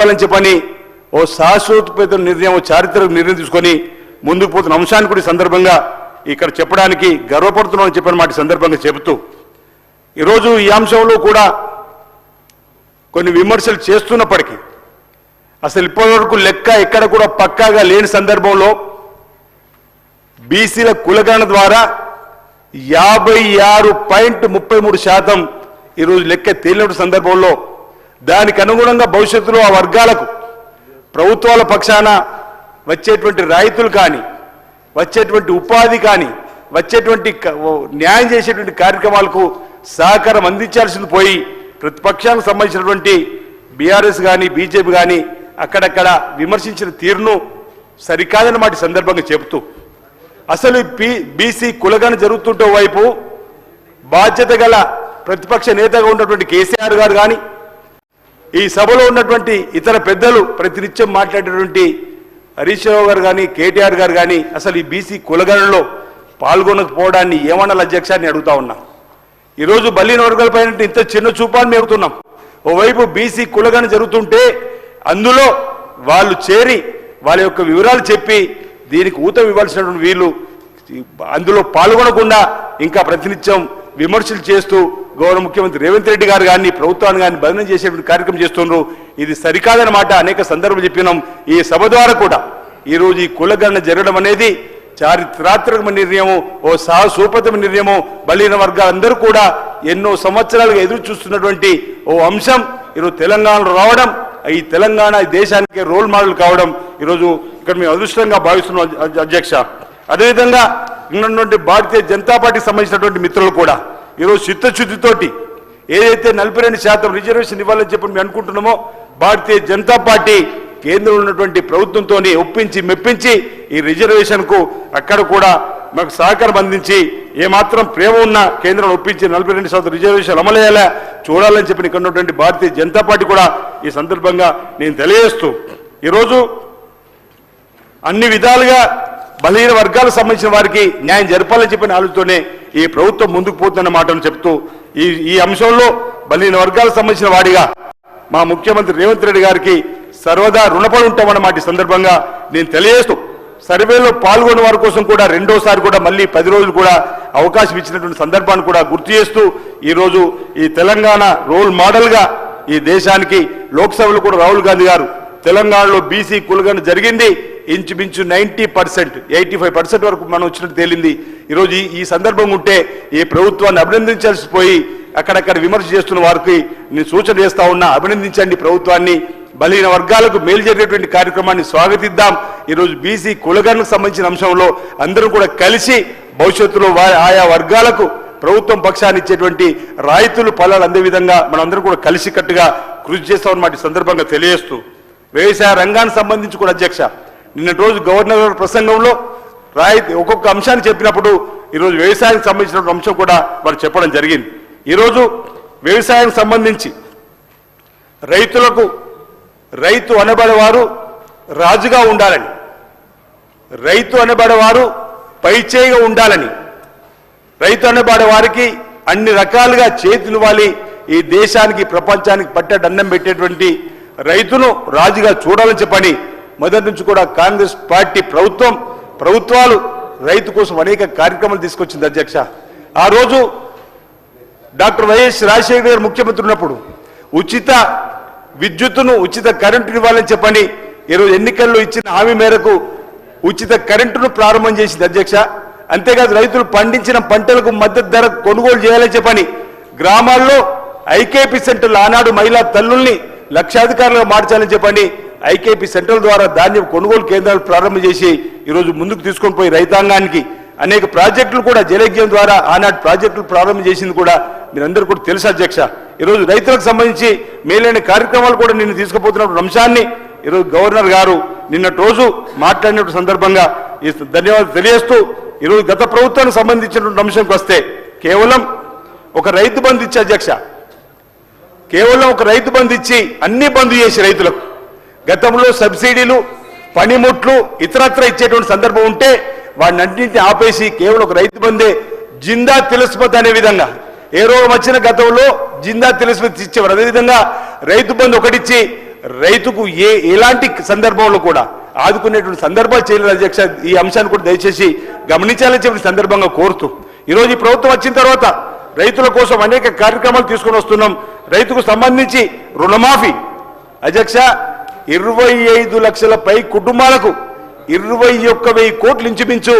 చేయాలని చెప్పని ఓ శాశ్వతపేత నిర్ణయం చారిత్రక నిర్ణయం తీసుకొని ముందుకు పోతున్న అంశాన్ని కూడా సందర్భంగా ఇక్కడ చెప్పడానికి గర్వపడుతున్నామని చెప్పిన మాట సందర్భంగా చెబుతూ ఈరోజు ఈ అంశంలో కూడా కొన్ని విమర్శలు చేస్తున్నప్పటికీ అసలు ఇప్పటివరకు లెక్క ఎక్కడ కూడా పక్కాగా లేని సందర్భంలో బీసీల కులగణన ద్వారా యాభై ఆరు పాయింట్ ముప్పై మూడు శాతం ఈరోజు లెక్క తేలిన సందర్భంలో దానికి అనుగుణంగా భవిష్యత్తులో ఆ వర్గాలకు ప్రభుత్వాల పక్షాన వచ్చేటువంటి రైతులు కానీ వచ్చేటువంటి ఉపాధి కానీ వచ్చేటువంటి న్యాయం చేసేటువంటి కార్యక్రమాలకు సహకారం అందించాల్సింది పోయి ప్రతిపక్షానికి సంబంధించినటువంటి బీఆర్ఎస్ కానీ బీజేపీ కానీ అక్కడక్కడ విమర్శించిన తీరును సరికాదన్న మాట సందర్భంగా చెబుతూ అసలు పీ బీసీ కులగన జరుగుతుంటే వైపు బాధ్యత గల ప్రతిపక్ష నేతగా ఉన్నటువంటి కేసీఆర్ గారు కానీ ఈ సభలో ఉన్నటువంటి ఇతర పెద్దలు ప్రతినిత్యం మాట్లాడేటువంటి హరీష్ రావు గారు కానీ కేటీఆర్ గారు కానీ అసలు ఈ బీసీ కులగణలో పాల్గొనకపోవడాన్ని ఏమనాలి అధ్యక్షాన్ని అడుగుతా ఉన్నా. ఈరోజు బలీన వర్గాలపైన ఇంత చిన్న చూపాన్ని మేపుతున్నాం ఓవైపు బీసీ కులగణ జరుగుతుంటే అందులో వాళ్ళు చేరి వాళ్ళ యొక్క వివరాలు చెప్పి దీనికి ఊతం ఇవ్వాల్సినటువంటి వీళ్ళు అందులో పాల్గొనకుండా ఇంకా ప్రతినిత్యం విమర్శలు చేస్తూ గౌరవ ముఖ్యమంత్రి రేవంత్ రెడ్డి గారు కానీ ప్రభుత్వాన్ని కానీ బదనం చేసేటువంటి కార్యక్రమం చేస్తున్నారు ఇది సరికాదన్నమాట అనేక సందర్భాలు చెప్పినాం. ఈ సభ ద్వారా కూడా ఈరోజు ఈ కులగణన జరగడం అనేది చారిత్రాత్మక నిర్ణయము ఓ సాహసోపతమ నిర్ణయము. బలీన వర్గాలందరూ కూడా ఎన్నో సంవత్సరాలుగా ఎదురు చూస్తున్నటువంటి ఓ అంశం. ఈరోజు తెలంగాణలో రావడం ఈ తెలంగాణ ఈ దేశానికి రోల్ మోడల్ కావడం ఈరోజు ఇక్కడ మేము అదృష్టంగా భావిస్తున్నాం అధ్యక్ష. అదేవిధంగా ఉన్నటువంటి భారతీయ జనతా పార్టీకి సంబంధించినటువంటి మిత్రులు కూడా ఈరోజు చిత్తశుద్ధితోటి ఏదైతే నలభై రెండు శాతం రిజర్వేషన్ ఇవ్వాలని చెప్పి మేము అనుకుంటున్నామో భారతీయ జనతా పార్టీ కేంద్రంలో ఉన్నటువంటి ప్రభుత్వంతో ఒప్పించి మెప్పించి ఈ రిజర్వేషన్కు అక్కడ కూడా మాకు సహకారం అందించి ఏమాత్రం ప్రేమ ఉన్న కేంద్రం ఒప్పించి నలభై రెండు శాతం రిజర్వేషన్ అమలయ్యేలా చూడాలని చెప్పి ఇక్కడ ఉన్నటువంటి భారతీయ జనతా పార్టీ కూడా ఈ సందర్భంగా నేను తెలియజేస్తూ ఈరోజు అన్ని విధాలుగా బలహీన వర్గాలకు సంబంధించిన వారికి న్యాయం జరపాలని చెప్పిన ఆలోచనతోనే ఈ ప్రభుత్వం ముందుకు పోతున్న మాటలు చెప్తూ ఈ ఈ అంశంలో బలిన వర్గాలకు సంబంధించిన వాడిగా మా ముఖ్యమంత్రి రేవంత్ రెడ్డి గారికి సర్వదా రుణపడి ఉంటామన్న మాట సందర్భంగా నేను తెలియజేస్తూ సర్వేలో పాల్గొన్న వారి కోసం కూడా రెండోసారి కూడా మళ్ళీ పది రోజులు కూడా అవకాశం ఇచ్చినటువంటి సందర్భాన్ని కూడా గుర్తు చేస్తూ ఈరోజు ఈ తెలంగాణ రోల్ మోడల్గా ఈ దేశానికి లోక్సభలో కూడా రాహుల్ గాంధీ గారు తెలంగాణలో బీసీ కులగన జరిగింది. ఇంచుమించు ninety percent eighty five percent వరకు మనం వచ్చినట్టు తేలింది. ఈరోజు ఈ- సందర్భం ఉంటే ఈ ప్రభుత్వాన్ని అభినందించాల్సి పోయి అక్కడక్కడ విమర్శ చేస్తున్న వారికి నేను సూచన చేస్తా ఉన్నా అభినందించండి ప్రభుత్వాన్ని. బలహీన వర్గాలకు మేలు జరిగేటువంటి కార్యక్రమాన్ని స్వాగతిద్దాం. ఈరోజు బీసీ కులగణకు సంబంధించిన అంశంలో అందరూ కూడా కలిసి భవిష్యత్తులో ఆయా వర్గాలకు ప్రభుత్వం పక్షాన్ని ఇచ్చేటువంటి రాయితులు ఫలాలు అందే విధంగా మనందరం కూడా కలిసికట్టుగా కృషి చేస్తామన్నమాట సందర్భంగా తెలియజేస్తూ. వ్యవసాయ రంగానికి సంబంధించి కూడా అధ్యక్ష నిన్నటి రోజు గవర్నర్ గారి ప్రసంగంలో రాయితీ ఒక్కొక్క అంశాన్ని చెప్పినప్పుడు ఈరోజు వ్యవసాయానికి సంబంధించిన అంశం కూడా వారు చెప్పడం జరిగింది. ఈరోజు వ్యవసాయానికి సంబంధించి రైతులకు రైతు అనబడేవారు రాజుగా ఉండాలని రైతు అనబడేవారు పైచేయిగా ఉండాలని రైతు అనబడే వారికి అన్ని రకాలుగా చేతునివ్వాలి ఈ దేశానికి ప్రపంచానికి పట్టడన్నం పెట్టేటువంటి రైతును రాజుగా చూడాలని చెప్పని మొదటి నుంచి కూడా కాంగ్రెస్ పార్టీ ప్రభుత్వం ప్రభుత్వాలు రైతు కోసం అనేక కార్యక్రమాలు తీసుకొచ్చింది అధ్యక్ష. ఆ రోజు డాక్టర్ వైఎస్ రాజశేఖర గారు ముఖ్యమంత్రి ఉన్నప్పుడు ఉచిత విద్యుత్తును ఉచిత కరెంటు ఇవ్వాలని చెప్పని ఈరోజు ఎన్నికల్లో ఇచ్చిన హామీ మేరకు ఉచిత కరెంటును ప్రారంభం చేసింది అధ్యక్ష. అంతేకాదు రైతులు పండించిన పంటలకు మద్దతు ధర కొనుగోలు చేయాలని చెప్పని గ్రామాల్లో ఐకేపీ సెంటర్లు ఆనాడు మహిళా తల్లుల్ని లక్షాధికారులుగా మార్చాలని చెప్పని ఐకేపీ సెంట్రల్ ద్వారా ధాన్యం కొనుగోలు కేంద్రాలు ప్రారంభం చేసి ఈరోజు ముందుకు తీసుకొని పోయి రైతాంగానికి అనేక ప్రాజెక్టులు కూడా జలయజ్ఞం ద్వారా ఆనాటి ప్రాజెక్టులు ప్రారంభం చేసింది కూడా మీరందరూ కూడా తెలుసు అధ్యక్ష. ఈరోజు రైతులకు సంబంధించి మేలైన కార్యక్రమాలు కూడా నేను తీసుకుపోతున్న అంశాన్ని ఈరోజు గవర్నర్ గారు నిన్నటి రోజు మాట్లాడినటువంటి సందర్భంగా ఈ ధన్యవాదాలు తెలియజేస్తూ ఈరోజు గత ప్రభుత్వానికి సంబంధించినటువంటి అంశంకి వస్తే కేవలం ఒక రైతు బంధు ఇచ్చే అధ్యక్ష. కేవలం ఒక రైతు బంధు ఇచ్చి అన్ని బంధు చేసి రైతులకు గతంలో సబ్సిడీలు పనిముట్లు ఇతరత్ర ఇచ్చేటువంటి సందర్భం ఉంటే వాడిని అన్నింటినీ ఆపేసి కేవలం ఒక రైతు బందే జిందా తిలస్మత్ అనే విధంగా. ఏ రోగం వచ్చిన గతంలో జిందా తిలస్మత్ ఇచ్చేవారు. అదేవిధంగా రైతు బంధు ఒకటిచ్చి రైతుకు ఏ ఎలాంటి సందర్భంలో కూడా ఆదుకునేటువంటి సందర్భాలు చేయలేదు అధ్యక్ష. ఈ అంశాన్ని కూడా దయచేసి గమనించాలని చెప్పిన సందర్భంగా కోరుతూ. ఈరోజు ఈ ప్రభుత్వం వచ్చిన తర్వాత రైతుల కోసం అనేక కార్యక్రమాలు తీసుకొని వస్తున్నాం. రైతుకు సంబంధించి రుణమాఫీ. అధ్యక్ష ఇరవై ఐదు లక్షల పై కుటుంబాలకు ఇరవై ఒక్క వెయ్యి కోట్లు ఇంచుమించు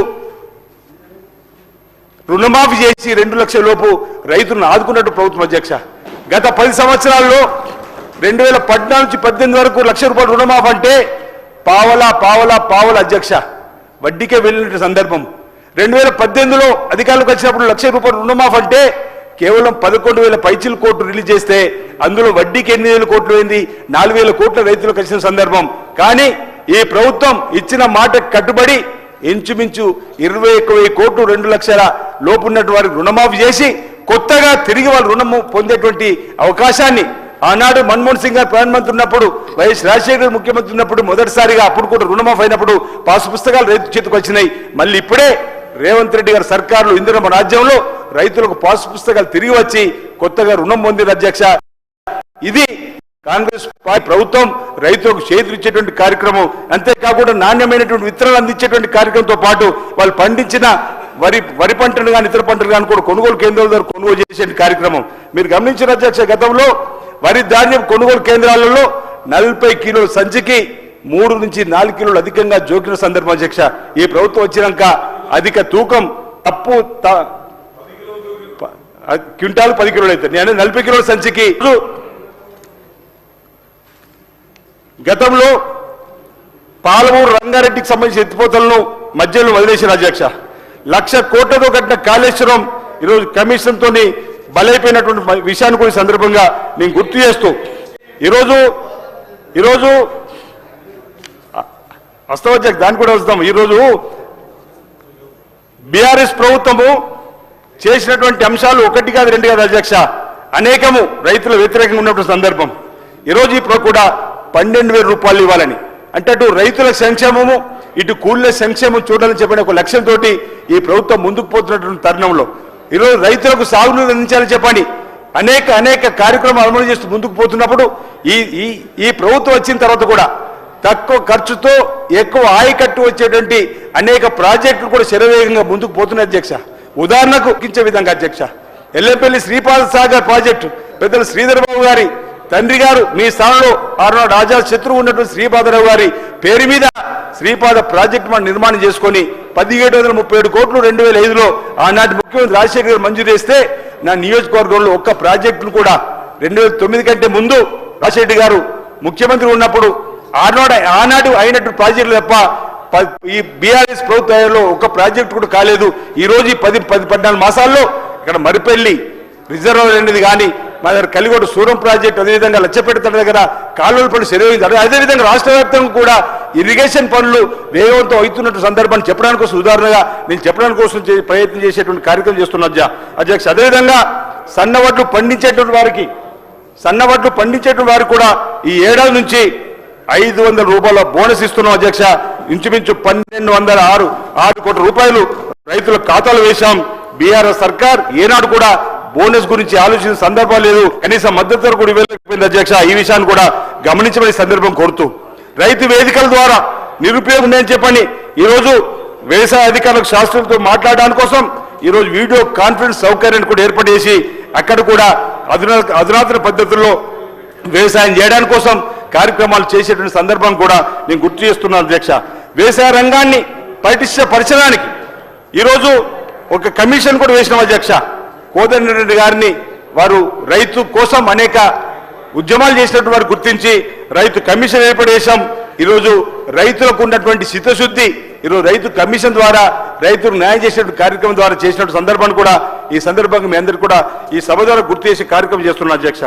రుణమాఫీ చేసి రెండు లక్షల లోపు రైతులను ఆదుకున్నట్టు ప్రభుత్వం అధ్యక్ష. గత పది సంవత్సరాల్లో రెండు వేల పద్నాలుగు నుంచి పద్దెనిమిది వరకు లక్ష రూపాయలు రుణమాఫీ అంటే పావలా పావలా పావల అధ్యక్ష. వడ్డీకే వెళ్ళిన సందర్భం. రెండు వేల పద్దెనిమిదిలో అధికారులకు వచ్చినప్పుడు లక్ష రూపాయలు రుణమాఫీ అంటే కేవలం పదకొండు వేల పైచిల కోట్లు రిలీజ్ చేస్తే అందులో వడ్డీకి ఎనిమిది వేల కోట్లు అయింది నాలుగు వేల కోట్ల రైతులకు వచ్చిన సందర్భం. కానీ ఈ ప్రభుత్వం ఇచ్చిన మాట కట్టుబడి ఇంచుమించు ఇరవై ఒక్క వెయ్యి కోట్లు రెండు లక్షల లోపు ఉన్నటువంటి వారికి రుణమాఫీ చేసి కొత్తగా తిరిగి వాళ్ళు రుణము పొందేటువంటి అవకాశాన్ని ఆనాడు మన్మోహన్ సింగ్ గారు ప్రధానమంత్రి ఉన్నప్పుడు వైఎస్ రాజశేఖర్ గారు ముఖ్యమంత్రి ఉన్నప్పుడు మొదటిసారిగా అప్పుడు కూడా రుణమాఫ్ అయినప్పుడు పాసు పుస్తకాలు రైతు చేతికి వచ్చినాయి. మళ్ళీ ఇప్పుడే రేవంత్ రెడ్డి గారి సర్కారులో ఇందిరమ్మ రాజ్యంలో రైతులకు పాసు పుస్తకాలు తిరిగి వచ్చి కొత్తగా రుణం పొందిన అధ్యక్ష. ఇది కాంగ్రెస్ పార్టీ ప్రభుత్వం రైతులకు చేతులిచ్చేటువంటి కార్యక్రమం. అంతేకాకుండా నాణ్యమైనటువంటి విత్తనాలు అందించేటువంటి కార్యక్రమంతో పాటు వాళ్ళు పండించిన వరి వరి పంటలు కానీ ఇతర పంటలు కానీ కూడా కొనుగోలు కేంద్రాల ద్వారా కొనుగోలు చేసే కార్యక్రమం. మీరు గమనించిన అధ్యక్ష గతంలో వరి ధాన్యం కొనుగోలు కేంద్రాలలో నలభై కిలోల సంచికి మూడు నుంచి నాలుగు కిలోలు అధికంగా జోకిన సందర్భం అధ్యక్ష. ఈ ప్రభుత్వం వచ్చినాక అధిక తూకం తప్పు క్వింటాలు పది కిలోలు అవుతాయి నేను నలభై కిలోల సంచికి గతంలో పాలమూరు రంగారెడ్డికి సంబంధించిన ఎత్తిపోతలను మధ్యలో వదిలేసిన అధ్యక్ష లక్ష కోట్లతో కట్టిన కాళేశ్వరం ఈరోజు కమిషన్తో బలైపోయినటువంటి విషయాన్ని కూడా సందర్భంగా నేను గుర్తు చేస్తూ ఈరోజు ఈరోజు వస్తావచ్చ దాన్ని కూడా వస్తాం. ఈరోజు బీఆర్ఎస్ ప్రభుత్వము చేసినటువంటి అంశాలు ఒకటి కాదు రెండు కాదు అధ్యక్ష. అనేకము రైతుల వ్యతిరేకంగా ఉన్నటువంటి సందర్భం. ఈరోజు ఇప్పుడు కూడా పన్నెండు వేల రూపాయలు ఇవ్వాలని. అంటే అటు రైతుల సంక్షేమము ఇటు కూలీల సంక్షేమం చూడాలని చెప్పిన ఒక లక్ష్యంతో ఈ ప్రభుత్వం ముందుకు పోతున్నటువంటి తరుణంలో. ఈరోజు రైతులకు సాగునీరు అందించాలని చెప్పని అనేక అనేక కార్యక్రమాలు అమలు చేస్తూ ముందుకు పోతున్నప్పుడు ఈ ఈ ఈ ప్రభుత్వం వచ్చిన తర్వాత కూడా తక్కువ ఖర్చుతో ఎక్కువ ఆయకట్టు వచ్చేటువంటి అనేక ప్రాజెక్టులు కూడా శరవేగంగా ముందుకు పోతున్నాయి అధ్యక్ష. ఉదాహరణకు ఇచ్చే విధంగా అధ్యక్ష. ఎల్లంపల్లి శ్రీపాద సాగర్ ప్రాజెక్టు పెద్దలు శ్రీధరబాబు గారి తండ్రి గారు మీ స్థానంలో ఆరునాడు రాజా శత్రువు ఉన్నటువంటి శ్రీపాదరావు గారి పేరు మీద శ్రీపాద ప్రాజెక్టు మనం నిర్మాణం చేసుకొని పదిహేడు వందల ముప్పై ఏడు కోట్లు రెండు వేల ఐదులో ఆనాటి ముఖ్యమంత్రి రాజశేఖర్ గారు మంజూరు చేస్తే నా నియోజకవర్గంలో ఒక్క ప్రాజెక్టును కూడా రెండు వేల తొమ్మిది కంటే ముందు రాజశేఖర్ గారు ముఖ్యమంత్రి ఉన్నప్పుడు ఆనాడు ఆనాడు అయినట్టు ప్రాజెక్టులు తప్ప ప- ఈ బీఆర్ఎస్ ప్రభుత్వంలో ఒక ప్రాజెక్టు కూడా కాలేదు. ఈరోజు పది పది పద్నాలుగు మాసాల్లో ఇక్కడ మరిపెళ్ళి రిజర్వ్ అనేది కానీ మా దగ్గర కలిగొడ సూరం ప్రాజెక్ట్ అదేవిధంగా లచ్చపేట తన దగ్గర కాలువల పనులు సెలవుతారు అదేవిధంగా రాష్ట్ర వ్యాప్తంగా కూడా ఇరిగేషన్ పనులు వేగవంతం అవుతున్నట్టు సందర్భాన్ని చెప్పడానికి కోసం ఉదాహరణగా నేను చెప్పడానికి కోసం ప్రయత్నం చేసేటువంటి కార్యక్రమం చేస్తున్నా అధ్యక్ష అదేవిధంగా సన్నవడ్లు పండించేటువంటి వారికి సన్నవడ్లు పండించేటువంటి వారికి కూడా ఈ ఏడాది నుంచి ఐదు వందల రూపాయల బోనస్ ఇస్తున్నాం అధ్యక్ష. ఇంచుమించు పన్నెండు వందల ఆరు ఆరు కోట్ల రూపాయలు రైతుల ఖాతాలు వేశాం. బీఆర్ఎస్ సర్కార్ ఏనాడు కూడా బోనస్ గురించి ఆలోచించిన సందర్భం లేదు. కనీసం మద్దతు ధర కూడా ఇవ్వలేకపోయింది అధ్యక్ష. ఈ విషయాన్ని కూడా గమనించమని సందర్భం కోరుతూ. రైతు వేదికల ద్వారా నిరుపయోగం ఉందని చెప్పండి. ఈరోజు వ్యవసాయ అధికారులకు శాస్త్రులతో మాట్లాడడానికి కోసం ఈరోజు వీడియో కాన్ఫరెన్స్ సౌకర్యాన్ని కూడా ఏర్పాటు చేసి అక్కడ కూడా అధునా అధునాతన పద్ధతుల్లో వ్యవసాయం చేయడానికి కోసం కార్యక్రమాలు చేసేటువంటి సందర్భం కూడా నేను గుర్తు చేస్తున్నాను అధ్యక్ష. వ్యవసాయ రంగాన్ని పటిష్టపరచడానికి ఈరోజు ఒక కమిషన్ కూడా వేసిన అధ్యక్ష. కోదండరెడ్డి గారిని వారు రైతు కోసం అనేక ఉద్యమాలు చేసినట్టు వారు గుర్తించి రైతు కమిషన్ ఏర్పాటు చేశాం. ఈరోజు రైతులకు ఉన్నటువంటి చిత్తశుద్ధి ఈరోజు రైతు కమిషన్ ద్వారా రైతులు న్యాయం చేసినటువంటి కార్యక్రమం ద్వారా చేసినటువంటి సందర్భాన్ని కూడా ఈ సందర్భంగా మీ అందరికీ కూడా ఈ సభ ద్వారా గుర్తు చేసే కార్యక్రమం చేస్తున్నా అధ్యక్ష.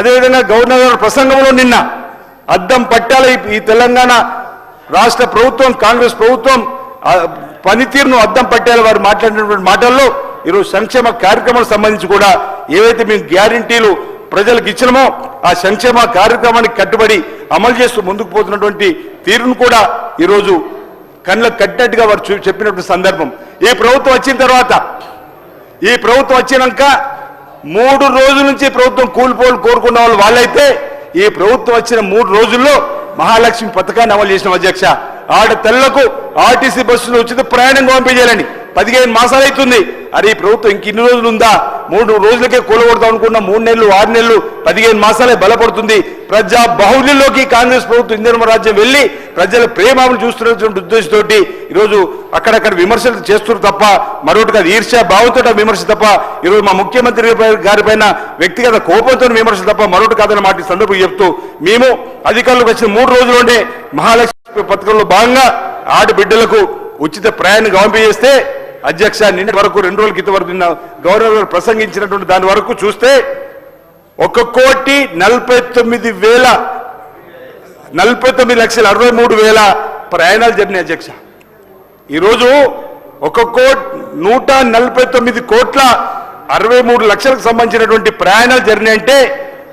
అదేవిధంగా గవర్నర్ గారి ప్రసంగంలో నిన్న అద్దం పట్టాల. ఈ- తెలంగాణ రాష్ట్ర ప్రభుత్వం కాంగ్రెస్ ప్రభుత్వం పనితీరును అద్దం పట్టాలి వారు మాట్లాడినటువంటి మాటల్లో ఈరోజు సంక్షేమ కార్యక్రమాలకు సంబంధించి కూడా ఏవైతే మేము గ్యారంటీలు ప్రజలకు ఇచ్చినమో ఆ సంక్షేమ కార్యక్రమానికి కట్టుబడి అమలు చేస్తూ ముందుకు పోతున్నటువంటి తీరును కూడా ఈరోజు కళ్ళకు కట్టినట్టుగా వారు చూ- చెప్పినటువంటి సందర్భం. ఈ ప్రభుత్వం వచ్చిన తర్వాత ఈ ప్రభుత్వం వచ్చినాక మూడు రోజుల నుంచి ప్రభుత్వం కూలిపోలు కోరుకున్న వాళ్ళు వాళ్ళైతే ఈ ప్రభుత్వం వచ్చిన మూడు రోజుల్లో మహాలక్ష్మి పథకాన్ని అమలు చేసిన అధ్యక్ష. ఆడతల్లకు ఆర్టీసీ బస్సులో ఉచిత ప్రయాణం పంపించాలని పదిహేను మాసాలు అవుతుంది. అరే ఈ ప్రభుత్వం ఇంక ఇన్ని రోజులు ఉందా? మూడు రోజులకే కూలగొడతాం అనుకున్న మూడు నెలలు ఆరు నెలలు పదిహేను మాసాలే బలపడుతుంది. ప్రజా బాహుల్యంలోకి కాంగ్రెస్ ప్రభుత్వం ఇందిరమ రాజ్యం వెళ్ళి ప్రజల ప్రేమను చూస్తున్నటువంటి ఉద్దేశంతో ఈరోజు అక్కడక్కడ విమర్శలు చేస్తున్నారు తప్ప మరొకటి కాదు ఈర్ష్య భావంతో విమర్శ తప్ప ఈరోజు మా ముఖ్యమంత్రి గారిపైన వ్యక్తిగత కోపంతో విమర్శ తప్ప మరొకటి కాదని మాట సందర్భం చెప్తూ మేము అధికారులకు వచ్చిన మూడు రోజుల్లోనే మహాలక్ష్మి పథకంలో భాగంగా ఆడబిడ్డలకు ఉచిత ప్రయాణం పంపించేస్తే అధ్యక్ష నిన్నటి వరకు రెండు రోజుల క్రితం వరకు నిన్న గవర్నర్ గారు ప్రసంగించినటువంటి దాని వరకు చూస్తే ఒక కోటి నలభై తొమ్మిది వేల నలభై తొమ్మిది లక్షల అరవై మూడు వేల ప్రయాణాలు జరిగినాయి అధ్యక్ష. ఈరోజు ఒక కోట్ నూట నలభై తొమ్మిది కోట్ల అరవై మూడు లక్షలకు సంబంధించినటువంటి ప్రయాణాలు జరిగినాయంటే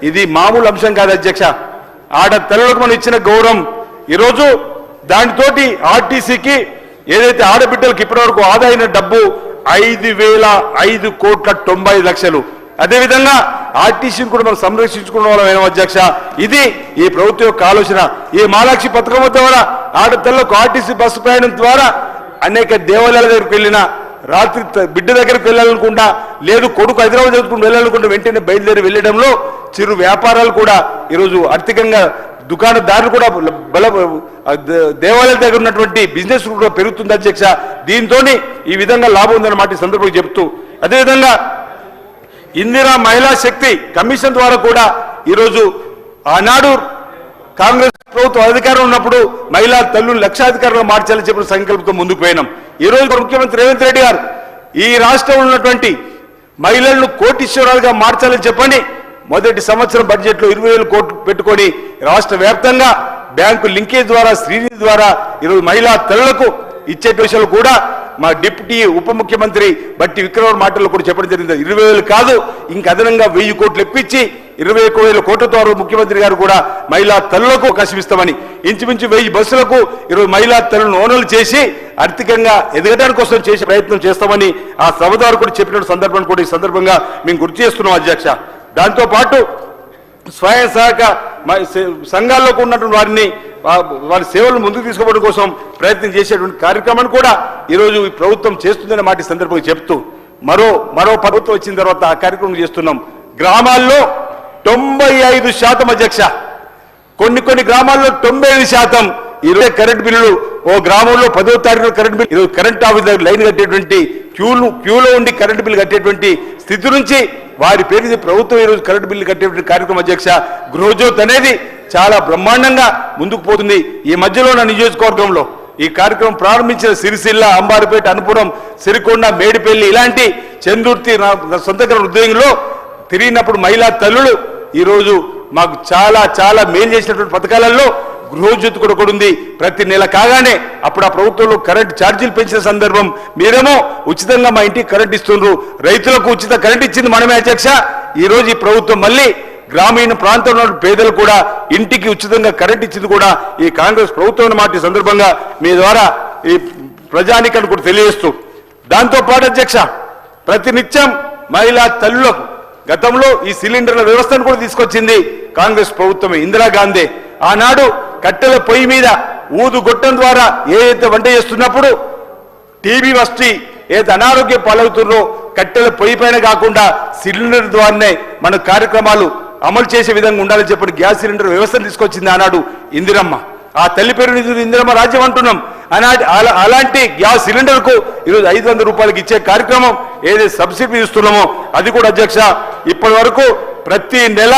ఇది మామూలు అంశం కాదు అధ్యక్ష. ఆడ తెల్లలకు మనం ఇచ్చిన గౌరవం ఈరోజు దానితోటి ఆర్టీసీకి ఏదైతే ఆడబిడ్డలకు ఇప్పటివరకు ఆదాయిన డబ్బు ఐదు వేల ఐదు కోట్ల తొంభై లక్షలు. అదేవిధంగా ఆర్టీసీని కూడా మనం సంరక్షించుకున్న వాళ్ళం అధ్యక్ష. ఇది ఈ ప్రభుత్వం యొక్క ఆలోచన. ఈ మాలాక్షి పథకం ద్వారా ఆడపిల్లలకు ఆర్టీసీ బస్సు ప్రయాణం ద్వారా అనేక దేవాలయాల దగ్గరికి వెళ్ళిన రాత్రి బిడ్డ దగ్గరికి వెళ్ళాలనుకుంటా లేదు కొడుకు హైదరాబాద్ చదువుకుంటూ వెళ్ళాలనుకుంటే వెంటనే బయలుదేరి వెళ్ళడంలో చిరు వ్యాపారాలు కూడా ఈరోజు ఆర్థికంగా దుకాణదారులు కూడా బల దేవాలయాల దగ్గర ఉన్నటువంటి బిజినెస్ కూడా పెరుగుతుంది అధ్యక్ష దీంతో ఈ విధంగా లాభం ఉందన్నమాట ఈ సందర్భంగా చెప్తూ అదేవిధంగా ఇందిరా మహిళా శక్తి కమిషన్ ద్వారా కూడా ఈరోజు ఆనాడు కాంగ్రెస్ ప్రభుత్వం అధికారం ఉన్నప్పుడు మహిళా తల్లు లక్షాధికారులు మార్చాలని చెప్పిన సంకల్పంతో ముందుకు పోయినాం. ఈ రోజు ముఖ్యమంత్రి రేవంత్ రెడ్డి గారు ఈ రాష్ట్రంలో ఉన్నటువంటి మహిళలను కోటీశ్వరాలుగా మార్చాలని చెప్పని మొదటి సంవత్సరం బడ్జెట్లో ఇరవై వేలు కోట్లు పెట్టుకొని రాష్ట్ర వ్యాప్తంగా బ్యాంకు లింకేజ్ ద్వారా శ్రీనిధి ద్వారా ఈరోజు మహిళా తల్లులకు ఇచ్చే విషయంలో కూడా మా డిప్యూటీ ఉప ముఖ్యమంత్రి బట్టి విక్రమ మాటల్లో కూడా చెప్పడం జరిగింది. ఇరవై వేలు కాదు ఇంక అదనంగా వెయ్యి కోట్లు ఇప్పించి ఇరవై ఒక్క వేల కోట్ల ముఖ్యమంత్రి గారు కూడా మహిళా తల్లులకు కసిపిస్తామని ఇంచుమించు వెయ్యి బస్సులకు ఇరవై మహిళా తల్లులను ఓనర్లు చేసి ఆర్థికంగా ఎదగడానికి కోసం చేసే ప్రయత్నం చేస్తామని ఆ సభ కూడా చెప్పిన సందర్భం కూడా ఈ సందర్భంగా మేము గుర్తు చేస్తున్నాం అధ్యక్ష. దాంతోపాటు స్వయం సహాయక మ- సంఘాల్లోకి ఉన్నటువంటి వారిని వారి సేవలు ముందుకు తీసుకోవడం కోసం ప్రయత్నం చేసేటువంటి కార్యక్రమాన్ని కూడా ఈరోజు ఈ ప్రభుత్వం చేస్తుందనే మాట సందర్భంగా చెప్తూ మరో మరో ప్రభుత్వం వచ్చిన తర్వాత ఆ కార్యక్రమం చేస్తున్నాం. గ్రామాల్లో తొంభై ఐదు శాతం అధ్యక్ష. కొన్ని కొన్ని గ్రామాల్లో తొంభై ఐదు శాతం. ఇరవై కరెంట్ బిల్లులు ఓ గ్రామంలో పదో తారీఖు కరెంట్ బిల్లు ఈరోజు కరెంట్ ఆఫీస్ దగ్గర లైన్ కట్టేటువంటి క్యూలు క్యూలో ఉండి కరెంట్ బిల్లు కట్టేటువంటి స్థితి నుంచి వారి పేరు ప్రభుత్వం ఈరోజు కరెంటు బిల్లు కట్టేటువంటి కార్యక్రమం అధ్యక్ష గృహజ్యోత్ అనేది చాలా బ్రహ్మాండంగా ముందుకు పోతుంది. ఈ మధ్యలో నా నియోజకవర్గంలో ఈ కార్యక్రమం ప్రారంభించిన సిరిసిల్ల అంబారిపేట అనుపురం సిరికొండ మేడిపల్లి ఇలాంటి చందుర్తి నా సొంత ఉద్యోగంలో తిరిగినప్పుడు మహిళా తల్లులు ఈరోజు మాకు చాలా చాలా మేలు చేసినటువంటి పథకాలలో గృహజ్యోతి కూడా ఒకటి ఉంది. ప్రతి నెల కాగానే అప్పుడు ఆ ప్రభుత్వంలో కరెంట్ ఛార్జీలు పెంచిన సందర్భం మీరేమో ఉచితంగా మా ఇంటికి కరెంట్ ఇస్తుండ్రు. రైతులకు ఉచిత కరెంట్ ఇచ్చింది మనమే అధ్యక్ష. ఈ రోజు ఈ ప్రభుత్వం మళ్ళీ గ్రామీణ ప్రాంతంలో పేదలు కూడా ఇంటికి ఉచితంగా కరెంట్ ఇచ్చింది కూడా ఈ కాంగ్రెస్ ప్రభుత్వం మాట సందర్భంగా మీ ద్వారా ఈ ప్రజానికను కూడా తెలియజేస్తూ. దాంతో పాటు అధ్యక్ష ప్రతినిత్యం మహిళా తల్లులకు గతంలో ఈ సిలిండర్ల వ్యవస్థను కూడా తీసుకొచ్చింది కాంగ్రెస్ ప్రభుత్వమే. ఇందిరాగాంధీ. ఆనాడు కట్టెల పొయ్యి మీద ఊదు గొట్టం ద్వారా ఏదైతే వంట చేస్తున్నప్పుడు టీబీ వస్తి ఏది అనారోగ్యం పాలవుతుందో కట్టెల పొయ్యి పైన కాకుండా సిలిండర్ ద్వారానే మన కార్యక్రమాలు అమలు చేసే విధంగా ఉండాలని చెప్పి గ్యాస్ సిలిండర్ వ్యవస్థను తీసుకొచ్చింది ఆనాడు ఇందిరమ్మ. ఆ తల్లి పేరు ఇందిరమ్మ రాజ్యం అంటున్నాం. అలా- అలాంటి గ్యాస్ సిలిండర్కు ఈరోజు ఐదు వందల రూపాయలకి ఇచ్చే కార్యక్రమం ఏదైతే సబ్సిడీ ఇస్తున్నామో అది కూడా అధ్యక్ష ఇప్పటి వరకు ప్రతి నెల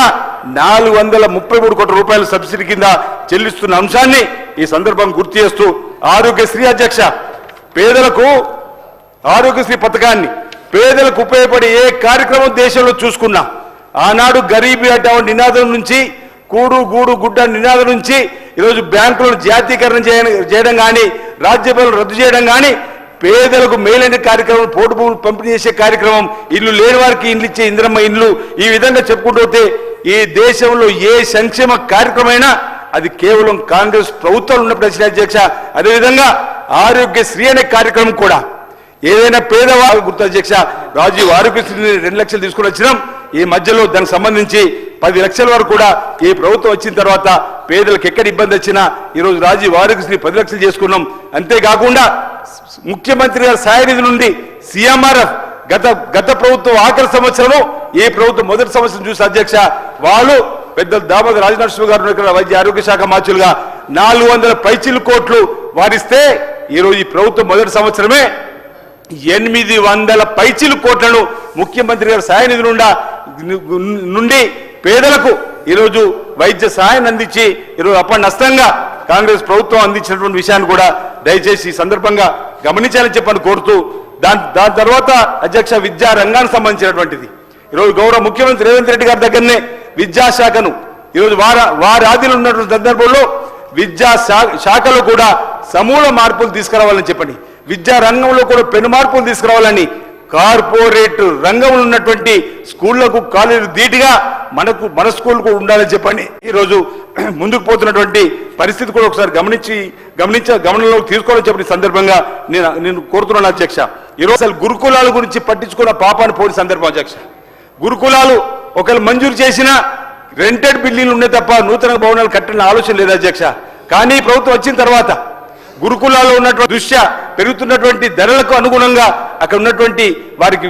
నాలుగు వందల ముప్పై మూడు కోట్ల రూపాయల సబ్సిడీ కింద చెల్లిస్తున్న అంశాన్ని ఈ సందర్భం గుర్తు చేస్తూ ఆరోగ్యశ్రీ అధ్యక్ష పేదలకు ఆరోగ్యశ్రీ పథకాన్ని పేదలకు ఉపయోగపడే ఏ కార్యక్రమం దేశంలో చూసుకున్నా ఆనాడు గరీబీ అడ్డా నినాదం నుంచి కూడు గూడు గుడ్డ నినాదం నుంచి ఈరోజు బ్యాంకులను జాతీకరణ చేయడం చేయడం కానీ రాజ్యపాలన రద్దు చేయడం కానీ పేదలకు మేలైన కార్యక్రమం పోటు భూములు పంపిణీ చేసే కార్యక్రమం ఇల్లు లేని వారికి ఇల్లు ఇచ్చే ఇంద్రమ్మ ఇల్లు ఈ విధంగా చెప్పుకుంటూ ఈ దేశంలో ఏ సంక్షేమ కార్యక్రమైనా అది కేవలం కాంగ్రెస్ ప్రభుత్వం ఉన్నప్పుడు వచ్చిన అధ్యక్ష. అదేవిధంగా ఆరోగ్యశ్రీ అనే కార్యక్రమం కూడా. ఏదైనా పేదవారు గుర్తు అధ్యక్ష రాజీవ్ ఆరోగ్యశ్రీ రెండు లక్షలు తీసుకుని వచ్చినాం. ఈ మధ్యలో దానికి సంబంధించి పది లక్షల వరకు కూడా ఈ ప్రభుత్వం వచ్చిన తర్వాత పేదలకు ఎక్కడ ఇబ్బంది వచ్చినా ఈరోజు రాజీవ్ ఆరోగ్యశ్రీ పది లక్షలు చేసుకున్నాం. అంతేకాకుండా ముఖ్యమంత్రి గారి సాయనిధి నుండి సీఎంఆర్ఎఫ్ గత గత ప్రభుత్వం ఆఖరి సంవత్సరంలో ఈ ప్రభుత్వం మొదటి సంవత్సరం చూసి అధ్యక్ష వాళ్ళు పెద్ద దామోదర్ రాజనరసింహ గారు ఇక్కడ వైద్య ఆరోగ్య శాఖ మాచులుగా నాలుగు వందల పైచిలు కోట్లు వారిస్తే ఈరోజు ఈ ప్రభుత్వం మొదటి సంవత్సరమే ఎనిమిది వందల పైచిలు కోట్లను ముఖ్యమంత్రి గారి సాయనిధి నుండా నుండి పేదలకు ఈరోజు వైద్య సహాయాన్ని అందించి ఈరోజు అప్పటి నష్టంగా కాంగ్రెస్ ప్రభుత్వం అందించినటువంటి విషయాన్ని కూడా దయచేసి ఈ సందర్భంగా గమనించాలని చెప్పని కోరుతూ దాని దాని తర్వాత అధ్యక్ష విద్యా రంగానికి సంబంధించినటువంటిది. ఈరోజు గౌరవ ముఖ్యమంత్రి రేవంత్ రెడ్డి గారి దగ్గరనే విద్యాశాఖను. ఈరోజు వార వారి ఆధీనంలో ఉన్నటువంటి సందర్భంలో విద్యా శాఖలో కూడా సమూల మార్పులు తీసుకురావాలని చెప్పండి. విద్యా రంగంలో కూడా పెను మార్పులు తీసుకురావాలని కార్పొరేట్ రంగంలో ఉన్నటువంటి స్కూళ్ళకు కాలేజీలు ధీటుగా మనకు మన స్కూల్ కూడా ఉండాలని చెప్పండి. ఈరోజు ముందుకు పోతున్నటువంటి పరిస్థితి కూడా ఒకసారి గమనించి గమనించ గమనంలోకి తీసుకోవాలని చెప్పిన సందర్భంగా నేను నేను కోరుతున్నాను అధ్యక్ష. ఈరోజు అసలు గురుకులాల గురించి పట్టించుకున్న పాపాన్ని పోని సందర్భం అధ్యక్ష. గురుకులాలు ఒకరు మంజూరు చేసిన రెంటెడ్ బిల్డింగ్లు ఉండే తప్ప నూతన భవనాలు కట్టిన ఆలోచన లేదు అధ్యక్ష. కానీ ప్రభుత్వం వచ్చిన తర్వాత గురుకులాల్లో ఉన్నటువంటి దృశ్య పెరుగుతున్నటువంటి ధరలకు అనుగుణంగా అక్కడ ఉన్నటువంటి వారికి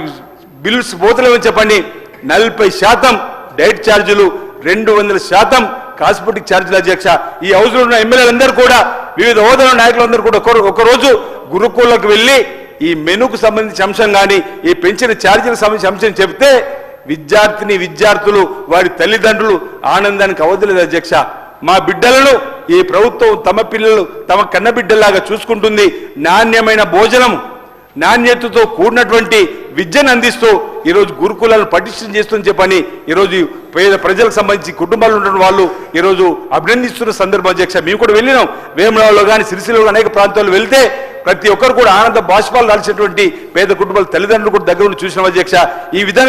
బిల్స్ పోతలేమని చెప్పండి? నలభై శాతం డైట్ ఛార్జీలు రెండు వందల శాతం కాస్మెటిక్ ఛార్జీల అధ్యక్ష. ఈ హౌస్లో ఉన్న ఎమ్మెల్యేలందరూ కూడా వివిధ హోదాల నాయకులందరూ కూడా ఒక- ఒకరోజు గురుకులకు వెళ్ళి ఈ మెనుకు సంబంధించిన అంశం కానీ ఈ పెంచిన ఛార్జీలకు సంబంధించిన అంశం చెప్తే విద్యార్థిని విద్యార్థులు వారి తల్లిదండ్రులు ఆనందానికి అవధులేదు అధ్యక్ష. మా బిడ్డలను ఈ ప్రభుత్వం తమ పిల్లలు తమ కన్నబిడ్డలాగా చూసుకుంటుంది. నాణ్యమైన భోజనం నాణ్యతతో కూడినటువంటి విద్యను అందిస్తూ ఈరోజు గురుకులాలను పటిష్టం చేస్తుందని చెప్పని ఈరోజు పేద ప్రజలకు సంబంధించి కుటుంబాలు ఉన్న వాళ్ళు ఈరోజు అభినందిస్తున్న సందర్భం అధ్యక్ష. మేము కూడా వెళ్ళినాం. వేములలో కానీ సిరిసిలో అనేక ప్రాంతాల్లో వెళ్తే ప్రతి ఒక్కరు కూడా ఆనంద బాష్పాలు రాల్సినటువంటి పేద కుటుంబాల తల్లిదండ్రులు కూడా దగ్గర ఉండి చూసిన అధ్యక్ష. ఈ విధానం